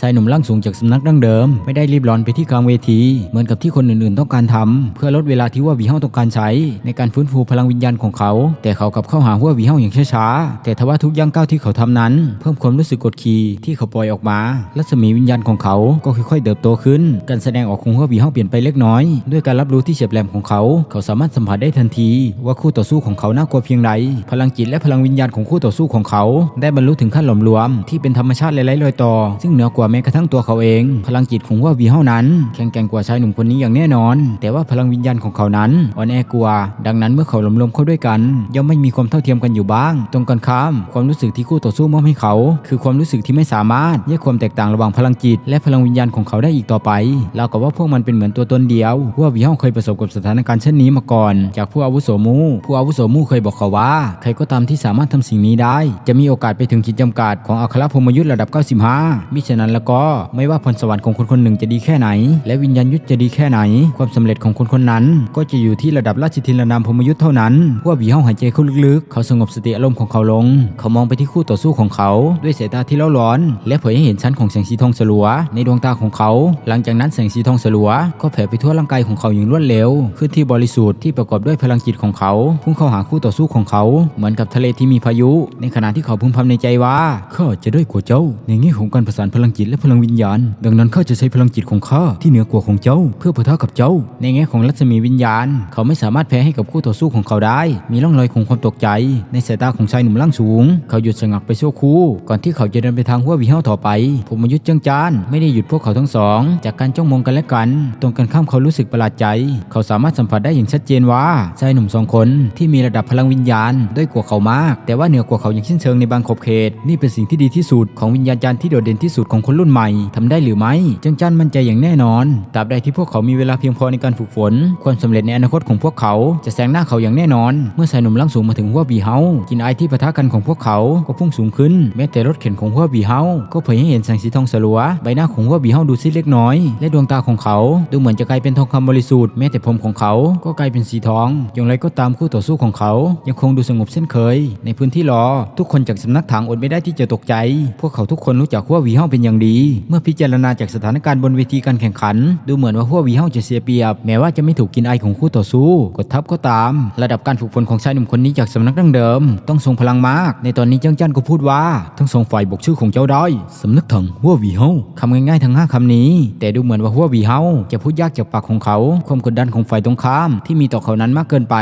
ชายหนุ่มร่างสูงจากสำนักดั้งเดิม ไม่ได้รีบร้อนไปที่กลางเวที เหมือนกับที่คนอื่นๆต้องการทำเพื่อลดเวลาที่ว่าวีเฮาต้องการใช้ ในการฟื้นฟูพลังวิญญาณของเขา แต่เขากลับเข้าหาว่าวีเฮาอย่างช้าๆแต่ทว่าทุกย่างก้าวที่เขาทำนั้น เพิ่มความรู้สึกกดขี่ที่เขาปล่อยออกมารัศมีวิญญาณของเขาก็ค่อยๆเติบโตขึ้น การแสดงออกของว่าวีเฮาเปลี่ยนไปเล็กน้อย ด้วยการรับรู้ที่เฉียบแหลมของเขา เขาสามารถสัมผัสได้ทันที ว่าคู่ต่อสู้ของเขาน่ากลัวเพียงใดพลังจิตและพลังวิญญาณของคู่ต่อสู้ของเขา ได้บรรลุถึงขั้นหลอมรวม ที่เป็นธรรมชาติไร้ๆรอยต่อ ซึ่งเหนือกว่าแม้กระทั่งตัวเขาเอง พลังจิตของว่าวีเฮานั้น แข็งแกร่งกว่าชายหนุ่มคนนี้อย่างแน่นอน แต่ว่าพลังวิญญาณของเขานั้นอ่อนแอกว่าดังนั้นเมื่อเขาลอมรวมเข้าด้วยกัน ย่อมไม่มีความเท่าเทียมกันอยู่บ้าง ตรงกันข้าม ความรู้สึกที่คู่ต่อสู้มอบให้เขา คือความรู้สึกที่ไม่สามารถแยกความแตกต่างระหว่างพลังจิต และพลังวิญญาณของเขาได้อีกต่อไปราวกับว่าพวกมันเป็นเหมือนตัวตนเดียวว่าวีเฮาเคยประสบกับสถานการณ์เช่นนี้มาก่อน จากผู้อาวุโสมูผู้อาวุโสมูเคยบอกเขาว่า ใครก็ตามที่สามารถทำสิ่งนี้ได้ จะมีโอกาสไปถึงขีดจำกัดของอัครพมยุทธ์ระดับ 95มิฉะนั้นแล้วก็ไม่ว่าพรสวรรค์ของคนคนหนึ่งจะดีแค่ไหน และวิญญาณยุทธจะดีแค่ไหน ความสำเร็จของคนคนนั้น ก็จะอยู่ที่ระดับราชทินนามพมยุทธเท่านั้นว่าวีเฮาหายใจเข้าลึกๆ เขาสงบสติอารมณ์ของเขาลง เขามองไปที่คู่ต่อสู้ของเขา ด้วยสายตาที่เล่าร้อน และเผยให้เห็นชั้นของแสงสีทองสลัว ในดวงตาของเขา หลังจากนั้นแสงสีทองสลัว ก็แผ่ไปทั่วร่างกายของเขาอย่างรวดเร็วขึ้นที่บริสุทธิ์ที่ประกอบด้วยพลังจิตของเขาพุ่งเข้าหาคู่ต่อสู้ของเขา เหมือนกับทะเลที่มีพายุ ในขณะที่เขาพึมพำในใจว่าข้าจะได้กว่าเจ้า ในแง่ของการประสานพลังจิตและพลังวิญญาณ ดังนั้นข้าจะใช้พลังจิตของข้าที่เหนือกว่าของเจ้า เพื่อปะทะกับเจ้า ในแง่ของรัศมีวิญญาณ เขาไม่สามารถแพ้ให้กับคู่ต่อสู้ของเขาได้ มีร่องรอยของความตกใจ ในสายตาของชายหนุ่มร่างสูง เขาหยุดชะงักไปชั่วครู่ ก่อนที่เขาจะเดินไปทางหัววีเฮาต่อไปผมมายุทธ์จังจานไม่ได้หยุดพวกเขาทั้งสอง จากการจ้องมองกันและกัน ตรงกันข้ามเขารู้สึกประหลาดใจ เขาสามารถสัมผัสได้อย่างชัดเจนว่าชายหนุ่มสองคนที่มีระดับพลังวิญญาณด้อยกว่าเขามาก แต่ว่าเหนือกว่าเขาอย่างสิ้นเชิงในบางขอบเขต นี่เป็นสิ่งที่ดีที่สุดของวิญญาณจารย์ที่โดดเด่นที่สุดของคนรุ่นใหม่ทำได้หรือไม่จังจันมั่นใจอย่างแน่นอนตราบใดที่พวกเขามีเวลาเพียงพอในการฝึกฝน ความสำเร็จในอนาคตของพวกเขาจะแซงหน้าเขาอย่างแน่นอน เมื่อชายหนุ่มร่างสูงมาถึงหัวบีเฮากินไอที่ปะทะกันของพวกเขาก็พุ่งสูงขึ้น แม้แต่รถเข็นของหัวบีเฮาก็เผยให้เห็นแสงสีทองสลัวใบหน้าของหัวบีเฮาดูซีดเล็กน้อย และดวงตาของเขา ดูเหมือนจะกลายเป็นทองคำบริสุทธิ์แม้แต่ผมของเขาก็กลายเป็นสีทอง อย่างไรก็ตามคู่ต่อสู้ของเขา ยังคงดูสงบเช่นเคย ในพื้นที่รอทุกคนจากสำนักถังอดไม่ได้ที่จะตกใจ พวกเขาทุกคนรู้จักหัววีเฮาเป็นอย่างดี เมื่อพิจารณาจากสถานการณ์บนเวทีการแข่งขัน ดูเหมือนว่าหัววีเฮาจะเสียเปรียบ แม้ว่าจะไม่ถูกกินไอของคู่ต่อสู้กดทับก็ตาม ระดับการฝึกฝนของชายหนุ่มคนนี้จากสำนักดั้งเดิม ต้องทรงพลังมาก ในตอนนี้เจ้าจันก็พูดว่า ทั้งสองฝ่ายบอกชื่อของเจ้าได้สำนักถังหัววีเฮาคำง่ายๆทั้งห้าคำนี้ แต่ดูเหมือนว่าหัววีเฮาจะพูดยากจากปากของเขา ความกดดันของฝ่ายตรงข้าม ที่มีต่อเขานั้นมากเกินไป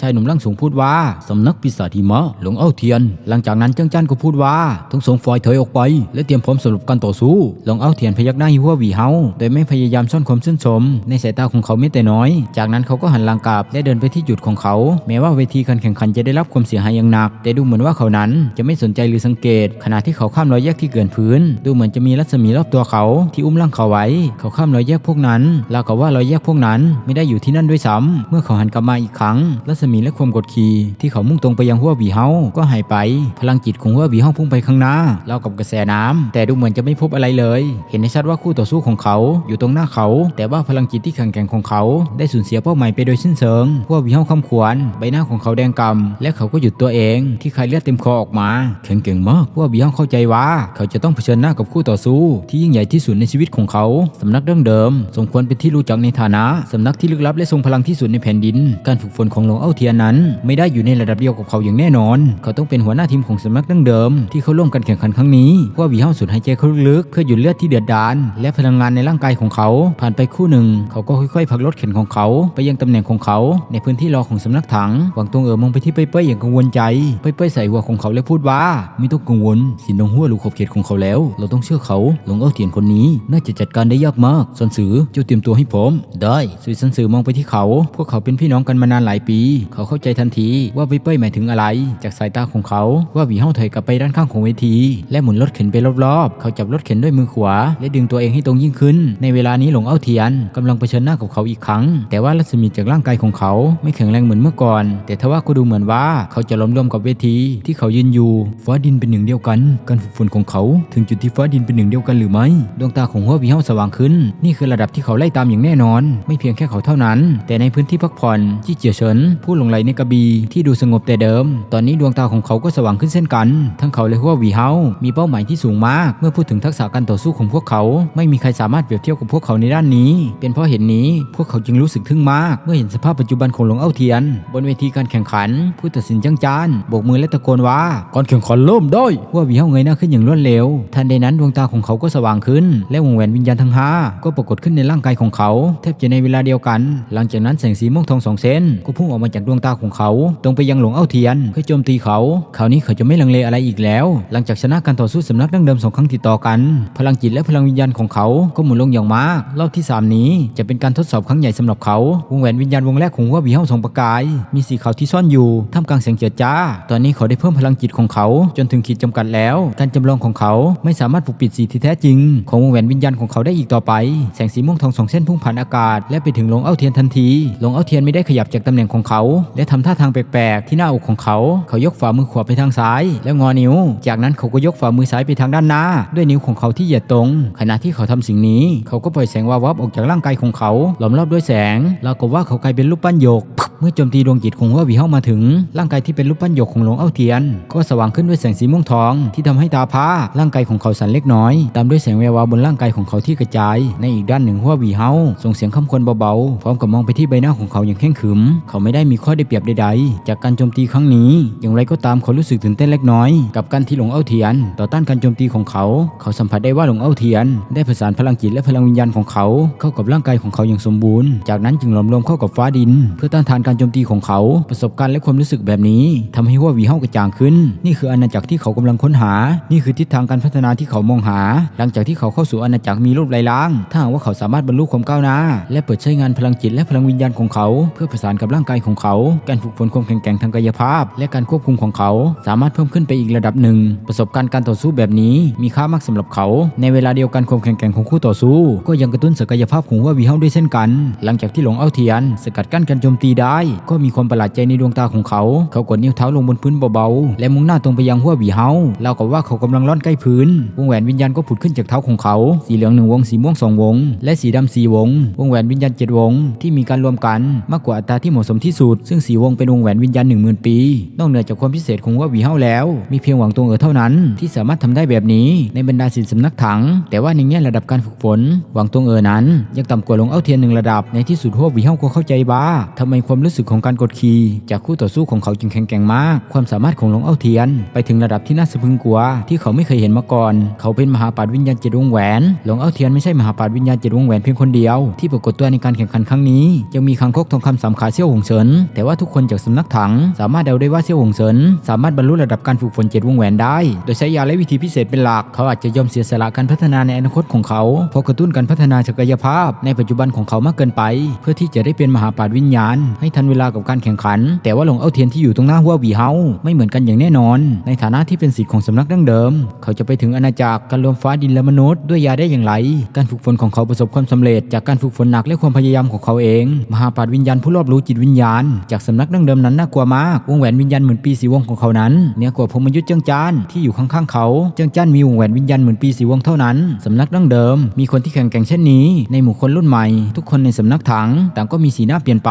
ชายหนุ่มร่างสูงพูดว่าสำนักปีศาจหิมะหลวงเอ้าเทียน หลังจากนั้นเจ้าจันก็พูดว่าทั้งสองฝ่ายถอยออกไป และเตรียมพร้อมสำหรับการต่อสู้ หลงเอาเทียนพยักหน้าให้หัววีเฮาโดยไม่พยายามซ่อนความชื่นชม ในสายตาของเขาแม้แต่น้อย จากนั้นเขาก็หันหลังกลับและเดินไปที่จุดของเขา แม้ว่าเวทีการแข่งขันจะได้รับความเสียหายอย่างหนัก แต่ดูเหมือนว่าเขานั้นจะไม่สนใจหรือสังเกต ขณะที่เขาข้ามรอยแยกที่เกินพื้น ดูเหมือนจะมีรัศมีรอบตัวเขาที่อุ้มร่างเขาไว้ เขาข้ามรอยแยกพวกนั้นราวกับว่ารอยแยกพวกนั้นไม่ได้อยู่ที่นั่นด้วยซ้ำเมื่อเขาหันกลับมาอีกครั้ง รัศมีและความกดขี่ที่เขามุ่งตรงไปยังหัววีเฮาก็หายไป พลังจิตของหัววีเฮาพุ่งไปข้างหน้าราวกับกระแสน้ำแต่ดูเหมือนจะไม่พบอะไรเลย เห็นได้ชัดว่าคู่ต่อสู้ของเขาอยู่ตรงหน้าเขา แต่ว่าพลังจิตที่แข็งแกร่งของเขา ได้สูญเสียเป้าหมายไปโดยสิ้นเชิงหัววีเฮาคำขวญใบหน้าของเขาแดงกำและเขาก็หยุดตัวเองที่คายเลือดเต็มคอออกมาแข็งแกร่งมากหัววีเฮาเข้าใจว่า เขาจะต้องเผชิญหน้ากับคู่ต่อสู้ ที่ยิ่งใหญ่ที่สุดในชีวิตของเขาสำนักดั้งเดิม สมควรเป็นที่รู้จักในฐานะสำนักที่ลึกลับและทรงพลังที่สุดในแผ่นดิน การฝึกฝนของหลวงเอ้าเทียนนั้น ไม่ได้อยู่ในระดับเดียวกับเขาอย่างแน่นอน เขาต้องเป็นหัวหน้าทีมของสำนักดั้งเดิม ที่เขาร่วมกันแข่งขันครั้งนี้ว่าวีเฮาสุดหายใจเขาลึกๆเพื่อหยุดเลือดที่เดือดดาลและพลังงานในร่างกายของเขา ผ่านไปคู่หนึ่ง เขาก็ค่อยๆผลักรถเข็นของเขา ไปยังตำแหน่งของเขา ในพื้นที่รอของสำนักถังหวังตรงเอ๋อมองไปที่เป้ยๆอย่างกังวลใจเป้ยๆใส่หัวของเขาและพูดว่า ไม่ต้องกังวล สินดงหัวรู้ขอบเขตของเขาแล้ว เราต้องเชื่อเขาหลงเอ้าเทียนคนนี้ น่าจะจัดการได้ยากมากสันสือเจ้าเตรียมตัวให้พร้อมได้สุยสันสือมองไปที่เขา พวกเขาเป็นพี่น้องกันมานานหลายปี เขาเข้าใจทันทีว่าเป้ยๆหมายถึงอะไร จากสายตาของเขาว่าหวีเฮาถอยกลับไปด้านข้างของเวที และหมุนรถเข็นไปรอบๆเขาจับรถเข็นด้วยมือขวา และดึงตัวเองให้ตรงยิ่งขึ้น ในเวลานี้หลงเอ้าเทียนกำลังเผชิญหน้ากับเขาอีกครั้ง แต่ว่ารัศมีจากร่างกายของเขาไม่แข็งแรงเหมือนเมื่อก่อน แต่ทว่าก็ดูเหมือนว่าเขาจะล้มรวมกับเวทีที่เขายืนอยู่ ฟ้าดินเป็นหนึ่งเดียวกัน การฝึกฝนของเขา ถึงจุดที่ฟ้าดินเป็นหนึ่งเดียวกันหรือไม่ ดวงตาของหัววีเฮาสว่างขึ้น นี่คือระดับที่เขาไล่ตามอย่างแน่นอน ไม่เพียงแค่เขาเท่านั้น แต่ในพื้นที่พักผ่อนที่เจียเฉินผู้หลงไหลในกระบี่ที่ดูสงบแต่เดิม ตอนนี้ดวงตาของเขาก็สว่างขึ้นเช่นกัน ทั้งเขาและหัววีเฮามีเป้าหมายที่สูงมาก เมื่อพูดถึงทักษะการต่อสู้ของพวกเขา ไม่มีใครสามารถเปรียบเทียบกับพวกเขาในด้านนี้ เป็นเพราะเห็นนี้พวกเขาจึงรู้สึกทึ่งมาก เมื่อเห็นสภาพปัจจุบันของหลวงเอ้าเทียน บนเวทีการแข่งขัน ผู้ตัดสินจังจานโบกมือและตะโกนว่าก่อนแข่งขันเริ่มได้หัววีเฮาเงยหน้าขึ้นอย่างรวดเร็ว ทันใดนั้นดวงตาของเขาก็สว่างขึ้น และวงแหวนวิญญาณทั้งห้าก็ปรากฏขึ้นในร่างกายของเขา แทบจะในเวลาเดียวกัน หลังจากนั้นแสงสีม่วงทองสองเส้นก็พุ่งออกมาจากดวงตาของเขา ตรงไปยังหลวงเอ้าเทียนเพื่อโจมตีเขาคราวนี้เขาจะไม่ลังเลอะไรอีกแล้ว หลังจากชนะการต่อสู้สำนักดั้งเดิมสองครั้งติดต่อกันพลังจิตและพลังวิญญาณของเขาก็หมุนลงอย่างมาก รอบที่สามนี้จะเป็นการทดสอบครั้งใหญ่สำหรับเขา วงแหวนวิญญาณวงแรกของหัววีเฮาสองประกาย มีสีขาวที่ซ่อนอยู่ท่ามกลางแสงเจิดจ้า ตอนนี้เขาได้เพิ่มพลังจิตของเขา จนถึงขีดจำกัดแล้ว การจำลองของเขาไม่สามารถปกปิดสีที่แท้จริง ของวงแหวนวิญญาณของเขาได้อีกต่อไป แสงสีม่วงทองสองเส้นพุ่งผ่านอากาศ และไปถึงหลงเอ้าเทียนทันที หลงเอ้าเทียนไม่ได้ขยับจากตำแหน่งของเขา และทำท่าทางแปลกๆ ที่หน้าอกของเขา เขายกฝ่ามือขวาไปทางซ้าย แล้วงอนิ้ว จากนั้นเขาก็ยกฝ่ามือซ้ายไปทางด้านหน้าด้วยนิ้วของเขาที่เหยียดตรง ขณะที่เขาทำสิ่งนี้ เขาก็ปล่อยแสงวาววับออกจากร่างกายของเขาล้อมรอบด้วยแสงราวกับว่าเขากลายเป็นรูปปั้นหยกเมื่อโจมตีดวงจิตของหัววีเฮามาถึง ร่างกายที่เป็นรูปปั้นหยกของหลวงเอ้าเทียน ก็สว่างขึ้นด้วยแสงสีม่วงทอง ที่ทำให้ตาพร่าร่างกายของเขาสั่นเล็กน้อย ตามด้วยแสงแวววาวบนร่างกายของเขาที่กระจาย ในอีกด้านหนึ่งหัววีเฮาส่งเสียงคำควนเบาๆ พร้อมกับมองไปที่ใบหน้าของเขาอย่างแข็งขึม เขาไม่ได้มีข้อได้เปรียบใดๆ จากการโจมตีครั้งนี้ อย่างไรก็ตามเขารู้สึกตื่นเต้นเล็กน้อย กับการที่หลวงเอ้าเทียน ต่อต้านการโจมตีของเขา เขาสัมผัสได้ว่าหลวงเอ้าเทียน ได้ผสานพลังจิตและพลังวิญญาณของเขา เข้ากับร่างกายของเขาอย่างสมบูรณ์ จากนั้นจึงหลอมรวมเข้ากับฟ้าดิน เพื่อต้านทานการโจมตีของเขา ประสบการณ์และความรู้สึกแบบนี้ทำให้หัววีเฮากระจ่างขึ้น นี่คืออาณาจักรที่เขากำลังค้นหา นี่คือทิศทางการพัฒนาที่เขามองหา หลังจากที่เขาเข้าสู่อาณาจักรมีรูปลายล้าง ถ้าหากว่าเขาสามารถบรรลุความก้าวหน้า และเปิดใช้งานพลังจิตและพลังวิญญาณของเขา เพื่อประสานกับร่างกายของเขา การฝึกฝนความแข็งแกร่งทางกายภาพ และการควบคุมของเขา สามารถเพิ่มขึ้นไปอีกระดับหนึ่ง ประสบการณ์การต่อสู้แบบนี้มีค่ามากสำหรับเขา ในเวลาเดียวกันความแข็งแกร่งของคู่ต่อสู้ ก็ยังกระตุ้นศักยภาพของหัววีเฮาด้วยเช่นกัน หลังจากที่หลงเอ้าเทียน สกัดกั้นการโจมตีได้ ก็มีความประหลาดใจในดวงตาของเขา เขากดนิ้วเท้าลงบนพื้นเบาๆ และมุ่งหน้าตรงไปยังหัววีเฮาเล่ากับว่าเขากำลังล่อนใกล้พื้น วงแหวนวิญญาณก็ผุดขึ้นจากเท้าของเขา สีเหลืองหนึ่งวง สีม่วงสองวง และสีดำสี่วง วงแหวนวิญญาณเจ็ดวง ที่มีการรวมกันมากกว่าอัตราที่เหมาะสมที่สุด ซึ่งสีวงเป็นวงแหวนวิญญาณหนึ่งหมื่นปี นอกเหนือจากความพิเศษของหัววีเฮาแล้ว มีเพียงหวังตรงเอ๋อเท่านั้น ที่สามารถทำได้แบบนี้ในบรรดาศิลป์สำนักถัง แต่ว่าในแง่ระดับการฝึกฝนหวังตรงเออนั้น ยังต่ำกว่าหลงเอ้าเทียนหนึ่งระดับในที่สุดหัววีเฮาก็เข้าใจว่าทำไมความรู้สึกของการกดขี่จากคู่ต่อสู้ของเขาจึงแข็งแกร่งมาก ความสามารถของหลงเอ้าเทียน ไปถึงระดับที่น่าสะพึงกลัว ที่เขาไม่เคยเห็นมาก่อน เขาเป็นมหาปราชญ์วิญญาณเจ็ดวงแหวนหลงเอ้าเทียนไม่ใช่มหาปราชญ์วิญญาณเจ็ดวงแหวนเพียงคนเดียว ที่ปรากฏตัวในการแข่งขันครั้งนี้ยังมีคังคกทองคำสามขาเซี่ยวหงเฉินแต่ว่าทุกคนจากสำนักถัง สามารถเดาได้ว่าเซี่ยวหงเฉินสามารถบรรลุระดับการฝึกฝนเจ็ดวงแหวนได้ โดยใช้ยาและวิธีพิเศษเป็นหลักเขาอาจจะยอมเสียสละการพัฒนาในอนาคตของเขาเพราะกระตุ้นการพัฒนาศักยภาพ ในปัจจุบันของเขามากเกินไป เพื่อที่จะได้เป็นมหาปราชญ์วิญญาณ ให้ทันเวลากับการแข่งขัน แต่ว่าหลงเอ้าเทียนที่อยู่ตรงหน้าหัววีเฮาไม่เหมือนกันอย่างแน่นอน ในฐานะที่เป็นศิษย์ของสำนักดั้งเดิม เขาจะไปถึงอาณาจักรการรวมฟ้าดินและมนุษย์ด้วยยาได้อย่างไร การฝึกฝนของเขาประสบความสำเร็จ จากการฝึกฝนหนักและความพยายามของเขาเอง มหาปราชญ์วิญญาณผู้รอบรู้จิตวิญญาณ จากสำนักดั้งเดิมนั้นน่ากลัวมากวงแหวนวิญญาณเหมือนปีสีวงของเขานั้นเนือกว่าพรมยุทธ์เจ้งจานที่อยู่ข้างๆเขาเจ้งจานมีวงแหวนวิญญาณเหมือนปีสีวงเท่านั้น สำนักดั้งเดิม มีคนที่แข็งแกร่งเช่นนี้ ในหมู่คนรุ่นใหม่ ทุกคนในสำนักถัง ต่างก็มีสีหน้าเปลี่ยนไป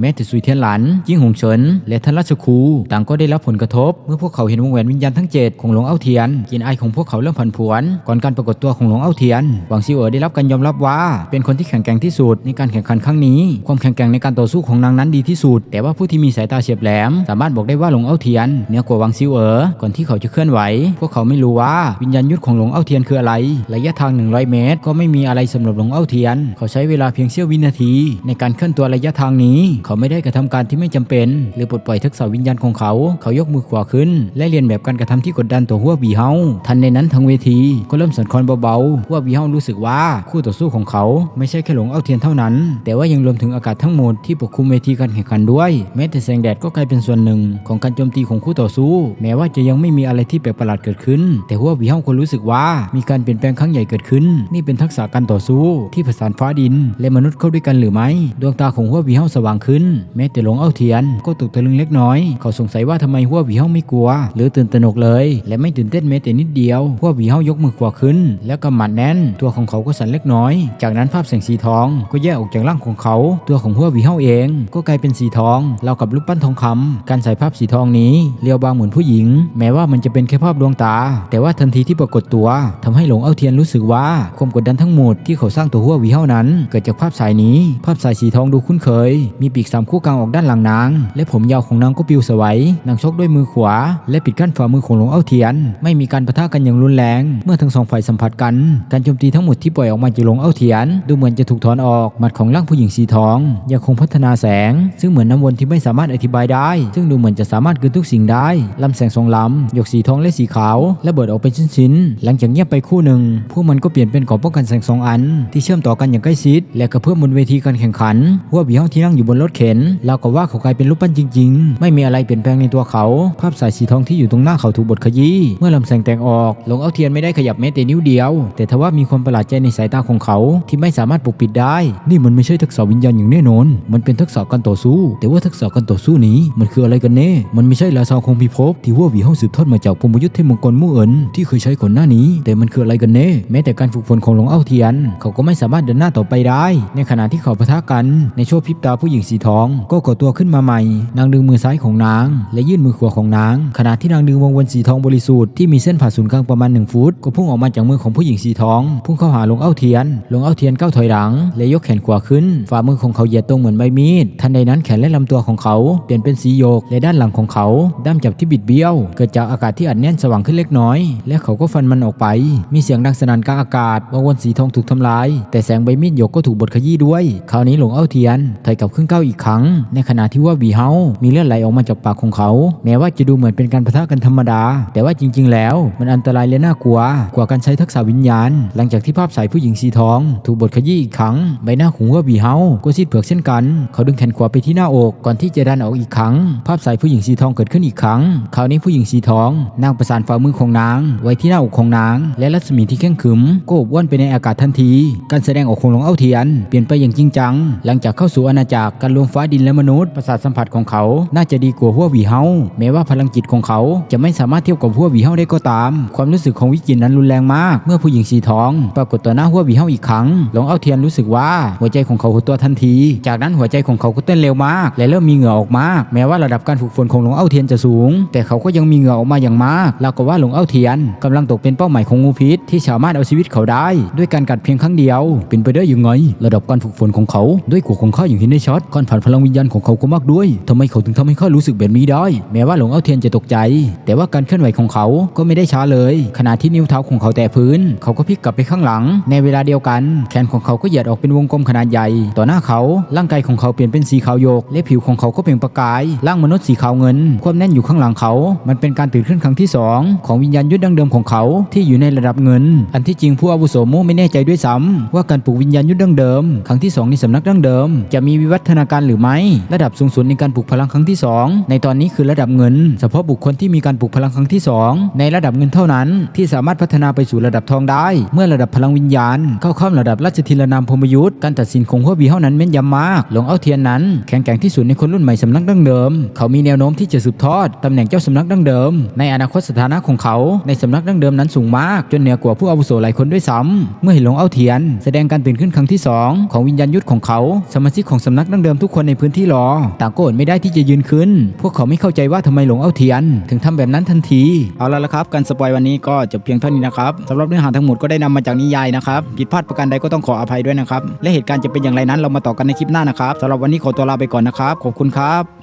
แม้แต่สุยเทียนหลันจิ้งหงเฉิน และท่านราชครูต่างก็ได้รับผลกระทบ เมื่อพวกเขาเห็นวงแหวนวิญญาณทั้งเจ็ดของหลวงเอ้าเทียนกินไอของพวกเขาเริ่มผันผวน ก่อนการปรากฏตัวของหลวงเอ้าเทียนหวังซิวเอ๋อได้รับการยอมรับว่า เป็นคนที่แข็งแกร่งที่สุดในการแข่งขันครั้งนี้ ความแข็งแกร่งในการต่อสู้ของนางนั้นดีที่สุด แต่ว่าผู้ที่มีสายตาเฉียบแหลม สามารถบอกได้ว่าหลวงเอ้าเทียนเหนือกว่าหวังซิวเอ๋อก่อนที่เขาจะเคลื่อนไหว พวกเขาไม่รู้ว่าวิญญาณยุทธของหลวงเอ้าเทียนคืออะไร ระยะทาง 100 เมตร ก็ไม่มีอะไรสำหรับหลวงเอ้าเทียน เขาใช้เวลาเพียงเสี้ยววินาที ในการเคลื่อนตัวระยะทางนี้ เขาไม่ได้กระทำการที่ไม่จำเป็น หรือปลดปล่อยทักษะวิญญาณของเขา เขายกมือขวาขึ้น และเรียนแบบการกระทำที่กดดันตัวหัวบีเฮาทันในนั้นทั้งเวทีก็เริ่มสั่นคลอนเบาๆหัวบีเฮารู้สึกว่าคู่ต่อสู้ของเขา ไม่ใช่แค่หลงเอ้าเทียนเท่านั้น แต่ว่ายังรวมถึงอากาศทั้งหมดที่ปกคลุมเวทีการแข่งขันด้วย แม้แต่แสงแดดก็กลายเป็นส่วนหนึ่ง ของการโจมตีของคู่ต่อสู้ แม้ว่าจะยังไม่มีอะไรที่แปลกประหลาดเกิดขึ้น แต่หัวบีเฮาก็รู้สึกว่ามีการเปลี่ยนแปลงครั้งใหญ่เกิดขึ้น นี่เป็นทักษะการต่อสู้ ที่ผสานฟ้าดิน และมนุษย์เข้าด้วยกันหรือไม่ ดวงตาของหัววีเฮาสว่างขึ้น แม้แต่หลงเอ้าเทียน ก็ตกตะลึงเล็กน้อย เขาสงสัยว่าทำไมหัววีเฮาไม่กลัว หรือตื่นตระหนกเลย และไม่ตื่นเต้นแม้แต่นิดเดียวหัววีเฮายกมือขวาขึ้น แล้วกำหมัดแน่น ตัวของเขาก็สั่นเล็กน้อย จากนั้นภาพแสงสีทอง ก็แยกออกจากร่างของเขา ตัวของหัววีเฮาเอง ก็กลายเป็นสีทองเราวกับรูปปั้นทองคำการใส่ภาพสีทองนี้เรียวบางเหมือนผู้หญิง แม้ว่ามันจะเป็นแค่ภาพดวงตา แต่ว่าทันทีที่ปรากฏตัวทำให้หลงเอ้าเทียนรู้สึกว่าความกดดันทั้งหมดที่เขาสร้างตัวหัววีเฮานั้น เกิดจากภาพสายนี้ ภาพสายสีทองดูคุ้นเคย มีปีกสามคู่กลางออกด้านหลังนาง และผมยาวของนางก็ปลิวสวัยนางชกด้วยมือขวา และปิดกั้นฝ่ามือของหลงเอ้าเทียน ไม่มีการปะทะกันอย่างรุนแรง เมื่อทั้งสองฝ่ายสัมผัสกัน การโจมตีทั้งหมดที่ปล่อยออกมาจากหลงเอ้าเทียน ดูเหมือนจะถูกถอนออก หมัดของร่างผู้หญิงสีทอง ยังคงพัฒนาแสง ซึ่งเหมือนน้ำวนที่ไม่สามารถอธิบายได้ ซึ่งดูเหมือนจะสามารถกลืนทุกสิ่งได้ลำแสงสองลำหยกสีทองและสีขาวและเบิดออกเป็นชิ้นๆหลังจากเงียบไปคู่หนึ่ง พวกมันก็เปลี่ยนเป็นกราะป้องกันแสงสองอัน ที่เชื่อมต่อกันอย่างใกล้ชิด และกระเพื่มบนเวทีการแข่งขันหัวบีห้องที่นั่งอยู่บนรถเข็นเรากับว่าเขากลายเป็นรูปปั้นจริง ๆ ไม่มีอะไรเปลี่ยนแปลงในตัวเขา ภาพสายสีทองที่อยู่ตรงหน้าเขาถูกบดขยี้เมื่อลำแสงแตกออกหลงเอาเทียนไม่ได้ขยับแม้แต่นิ้วเดียว แต่ทว่ามีความประหลาดใจในสายตาของเขาที่ไม่สามารถปกปิดได้ นี่มันไม่ใช่ทักษะวิญญาณอย่างแน่นอน มันเป็นทักษะการต่อสู้ แต่ว่าทักษะการต่อสู้นี้มันคืออะไรกันแน่ มันไม่ใช่ลาซาคงพิภพที่หัวหวีห้องสืบทอดมาจากพมยุทธ์เทพมงกรมู่เอินที่เคยใช้ก่อนหน้านี้แต่มันคืออะไรกันแน่แม้แต่การฝึกฝนของหลวงเอ้าเทียน เขาก็ไม่สามารถเดินหน้าต่อไปได้ ในขณะที่เขาปะทะกันในช่วงพริบตาผู้หญิงสีทอง ก็ก่อตัวขึ้นมาใหม่ นางดึงมือซ้ายของนาง และยื่นมือขวาของนาง ขณะที่นางดึงวงวนสีทองบริสุทธิ์ที่มีเส้นผ่าศูนย์กลางประมาณ1ฟุตก็พุ่งออกมาจากมือของผู้หญิงสีทอง พุ่งเข้าหาหลวงเอ้าเทียนหลวงเอ้าเทียนก้าวถอยหลัง และยกแขนขวาขึ้น ฝ่ามือของเขาเหยียดตรงเหมือนใบมีดทันใดนั้นแขนและลำตัวของเขาเปลี่ยนเป็นสีโยกและด้านหลังของเขาด้ามจับที่บิดเบี้ยว เกิดจากอากาศที่อัดแน่นสว่างขึ้นเล็กน้อย และเขาก็ฟันมันออกไปมีเสียงดังสนั่นกลางอากาศวงวนสีทองถูกทำลาย แต่แสงใบมีดหยกก็ถูกบดขยี้ด้วย คราวนี้หลวงเอ้าเทียนถอยกลับขึ้นเก้าอีกครั้ง ในขณะที่ว่าบีเฮา มีเลือดไหลออกมาจากปากของเขา แม้ว่าจะดูเหมือนเป็นการปะทะกันธรรมดา แต่ว่าจริง ๆ แล้ว มันอันตรายและน่ากลัว กว่าการใช้ทักษะวิญญาณ หลังจากที่ภาพสายผู้หญิงสีทอง ถูกบดขยี้อีกครั้ง ใบหน้าของว่าบีเฮา ก็ซีดเผือกเช่นกัน เขาดึงแขนขวาไปที่หน้าอกก่อนที่จะดันออกอีกครั้ง ภาพสายผู้หญิงสีทองเกิดขึ้นอีกครั้ง คราวนี้ผู้หญิงสีทองนางประสานฝ่ามือของนาง ไว้ที่หน้าอกของนางและรัศมีที่เข้มขรึมก็อบว่อนไปในอากาศทันที การแสดงออกของหลงเอ้าเทียน เปลี่ยนไปอย่างจริงจัง หลังจากเข้าสู่อาณาจักรการรวมฟ้าดินและมนุษย์ประสาทสัมผัสของเขา น่าจะดีกว่าหัวหวีเฮาแม้ว่าพลังจิตของเขาจะไม่สามารถเทียบกับหัวหวีเฮาได้ก็ตาม ความรู้สึกของวิจิตนั้นรุนแรงมาก เมื่อผู้หญิงสีทอง ปรากฏต่อหน้าหัวหวีเฮาอีกครั้งหลงเอ้าเทียนรู้สึกว่าหัวใจของเขาหดตัวทันที จากนั้นหัวใจของเขาก็เต้นเร็วมาก และเริ่มมีเหงื่อออกมาก แม้ว่าระดับการฝึกฝนของหลงเอ้าเทียนจะสูง แต่เขาก็ยังมีเหงื่อออกมาอย่างมากแล้วก็ว่าหลงเอ้าเทียนกำลังตกเป็นเป้าหมายของงูพิษที่สามารถเอาชีวิตเขาได้ ด้วยการกัดเพียงครั้งเดียว เป็นไปได้ยังไง ระดับการฝึกฝนของเขาด้วยกว่ของข้าอย่างเห็นได้ชัดการผ่านพลังวิญญาณของเขาก็มากด้วยทำไมเขาถึงทำให้ข้ารู้สึกแบบนี้ได้ แม้ว่าหลวงเอ้าเทียนจะตกใจ แต่ว่าการเคลื่อนไหวของเขาก็ไม่ได้ช้าเลย ขณะที่นิ้วเท้าของเขาแตะพื้น เขาก็พลิกกลับไปข้างหลัง ในเวลาเดียวกัน แขนของเขาก็เหยียดออกเป็นวงกลมขนาดใหญ่ ต่อหน้าเขาร่างกายของเขาเปลี่ยนเป็นสีขาวโยก และผิวของเขาก็เปล่งประกายร่างมนุษย์สีขาวเงิน ความแน่นอยู่ข้างหลังเขา มันเป็นการตื่นขึ้นครั้งที่สองของวิญญาณยุทธดั้งเดิมของเขาที่อยู่ในระดับเงิน อันที่จริงผู้อาวุโสโมไม่แน่ใจด้วยซ้ำว่าการปลูกวิญญาณยุทธดั้งเดิม ครั้งที่สองในสำนักดั้งเดิม จะมีวิวัฒนาการหรือไม่ ระดับสูงสุดในการปลูกพลังครั้งที่สองในตอนนี้คือระดับเงิน เฉพาะบุคคลที่มีการปลูกพลังครั้งที่สองในระดับเงินเท่านั้นที่สามารถพัฒนาไปสู่ระดับทองได้ เมื่อระดับพลังวิญญาณ เข้าข้ามระดับราชธิรนามพรมยุทธการตัดสินของหัวบีเฮานั้นแม่นยำมากหลวงเอ้าเทียนนั้นแข็งแกร่งที่สุดในคนรุ่นใหม่สำนักดั้งเดิม เขามีแนวโน้มที่จะสืบทอดตำแหน่งเจ้าสำนักดั้งเดิม ในอนาคตสถานะของเขาในสำนักดั้งเดิมนั้นสูงมากจนเหนือกว่าผู้อาวุโสหลายคนด้วยซ้ำเมื่อเห็นหลวงเอ้าเทียน แสดงการตื่นขึ้นครั้งที่สองของวิญญาณยุทธของเขาสมาชิกของสำนักดั้งเดิมทุกคนในพื้นที่รอต่างก็อดไม่ได้ที่จะยืนขึ้น พวกเขาไม่เข้าใจว่าทำไมหลวงเอ้าเทียน ถึงทำแบบนั้นทันที เอาละละครับ การสปอยวันนี้ก็จบเพียงเท่านี้นะครับสำหรับเนื้อหาทั้งหมดก็ได้นำมาจากนิยายนะครับผิดพลาดประการใดก็ต้องขออภัยด้วยนะครับและเหตุการณ์จะเป็นอย่างไรนั้นเรามาต่อกันในคลิปหน้านะครับสำหรับวันนี้ขอตัวลาไปก่อนนะครับขอบคุณครับ